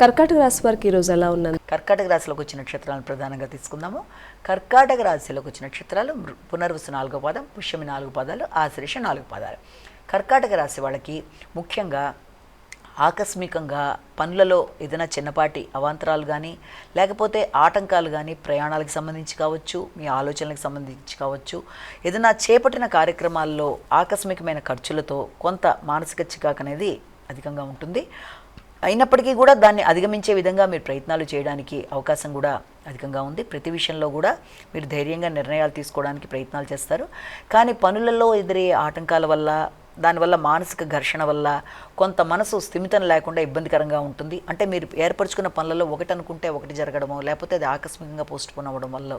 కర్కాటక రాశి వారికి ఈరోజు ఎలా ఉన్నది? కర్కాటక రాశిలోకి వచ్చిన నక్షత్రాలను ప్రధానంగా తీసుకుందాము. కర్కాటక రాశిలోకి వచ్చిన నక్షత్రాలు పునర్వసు నాలుగో పాదం పుష్యమి నాలుగు పాదాలు ఆశ్లేష నాలుగు పాదాలు. కర్కాటక రాశి వాళ్ళకి ముఖ్యంగా ఆకస్మికంగా పనులలో ఏదైనా చిన్నపాటి అవాంతరాలు కానీ లేకపోతే ఆటంకాలు కానీ ప్రయాణాలకు సంబంధించి కావచ్చు మీ ఆలోచనలకు సంబంధించి కావచ్చు ఏదైనా చేపట్టిన కార్యక్రమాల్లో ఆకస్మికమైన ఖర్చులతో కొంత మానసిక చికాకు అనేది అధికంగా ఉంటుంది. అయినప్పటికీ కూడా దాన్ని అధిగమించే విధంగా మీరు ప్రయత్నాలు చేయడానికి అవకాశం కూడా అధికంగా ఉంది. ప్రతి విషయంలో కూడా మీరు ధైర్యంగా నిర్ణయాలు తీసుకోవడానికి ప్రయత్నాలు చేస్తారు. కానీ పనులలో ఎదురే ఆటంకాల వల్ల దానివల్ల మానసిక ఘర్షణ వల్ల కొంత మనసు స్థిమితం లేకుండా ఇబ్బందికరంగా ఉంటుంది. అంటే మీరు ఏర్పరచుకున్న పనులలో ఒకటి అనుకుంటే ఒకటి జరగడమో లేకపోతే అది ఆకస్మికంగా పోస్ట్పోన్ అవ్వడం వల్ల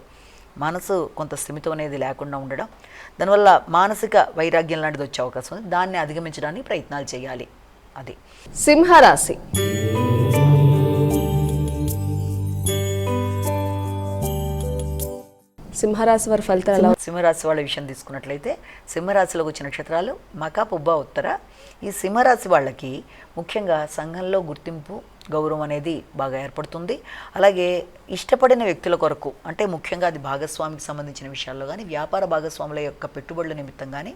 మనసు కొంత స్థిమితం అనేది లేకుండా ఉండడం దానివల్ల మానసిక వైరాగ్యం లాంటిది వచ్చే అవకాశం ఉంది. దాన్ని అధిగమించడానికి ప్రయత్నాలు చేయాలి. అది. సింహరాశి. సింహరాశి వారి ఫలితాలు ఎలా? సింహరాశి వాళ్ళ విషయం తీసుకున్నట్లయితే సింహరాశిలోకి వచ్చిన నక్షత్రాలు మక పుబ్బ ఉత్తర. ఈ సింహరాశి వాళ్ళకి ముఖ్యంగా సంఘంలో గుర్తింపు గౌరవం అనేది బాగా ఏర్పడుతుంది. అలాగే ఇష్టపడిన వ్యక్తుల కొరకు అంటే ముఖ్యంగా అది భాగస్వామికి సంబంధించిన విషయాల్లో కానీ వ్యాపార భాగస్వాముల యొక్క పెట్టుబడుల నిమిత్తం కానీ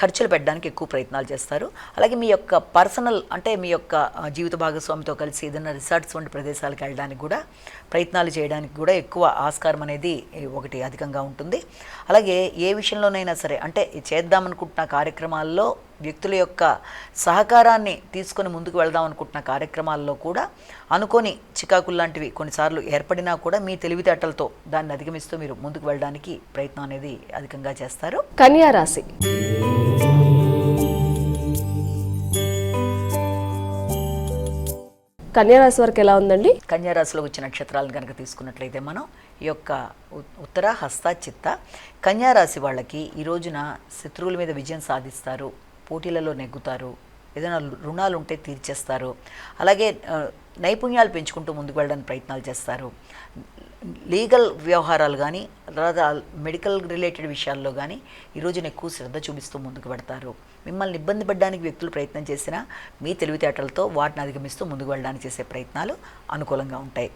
ఖర్చులు పెట్టడానికి ఎక్కువ ప్రయత్నాలు చేస్తారు. అలాగే మీ యొక్క పర్సనల్ అంటే మీ యొక్క జీవిత భాగస్వామితో కలిసి ఏదైనా రిసార్ట్స్ వంటి ప్రదేశాలకు వెళ్ళడానికి కూడా ప్రయత్నాలు చేయడానికి కూడా ఎక్కువ ఆస్కారం అనేది ఒకటి అధికంగా ఉంటుంది. అలాగే ఏ విషయంలోనైనా సరే అంటే చేద్దామనుకుంటున్న కార్యక్రమాల్లో వ్యక్తుల యొక్క సహకారాన్ని తీసుకొని ముందుకు వెళ్దాం అనుకుంటున్న కార్యక్రమాల్లో కూడా అనుకోని చికాకులు లాంటివి కొన్నిసార్లు ఏర్పడినా కూడా మీ తెలివితేటలతో దాన్ని అధిగమిస్తూ మీరు ముందుకు వెళ్ళడానికి ప్రయత్నం అనేది అధికంగా చేస్తారు. కన్యా రాశి. కన్యారాశి వరకు వారికి ఎలా ఉందండి? కన్యారాశిలో వచ్చిన నక్షత్రాలను కనుక తీసుకున్నట్లయితే మనం ఈ యొక్క ఉత్తర హస్త చిత్త. కన్యారాశి వాళ్ళకి ఈ రోజున శత్రువుల మీద విజయం సాధిస్తారు పోటీలలో నెగ్గుతారు ఏదైనా రుణాలు ఉంటే తీర్చేస్తారు. అలాగే నైపుణ్యాలు పెంచుకుంటూ ముందుకు వెళ్ళడానికి ప్రయత్నాలు చేస్తారు. లీగల్ వ్యవహారాలు కానీ తర్వాత మెడికల్ రిలేటెడ్ విషయాల్లో కానీ ఈ రోజున ఎక్కువ శ్రద్ధ చూపిస్తూ ముందుకు పెడతారు. మిమ్మల్ని ఇబ్బంది పడడానికి వ్యక్తులు ప్రయత్నం చేసినా మీ తెలివితేటలతో వాటిని అధిగమిస్తూ ముందుకు వెళ్ళడానికి చేసే ప్రయత్నాలు అనుకూలంగా ఉంటాయి.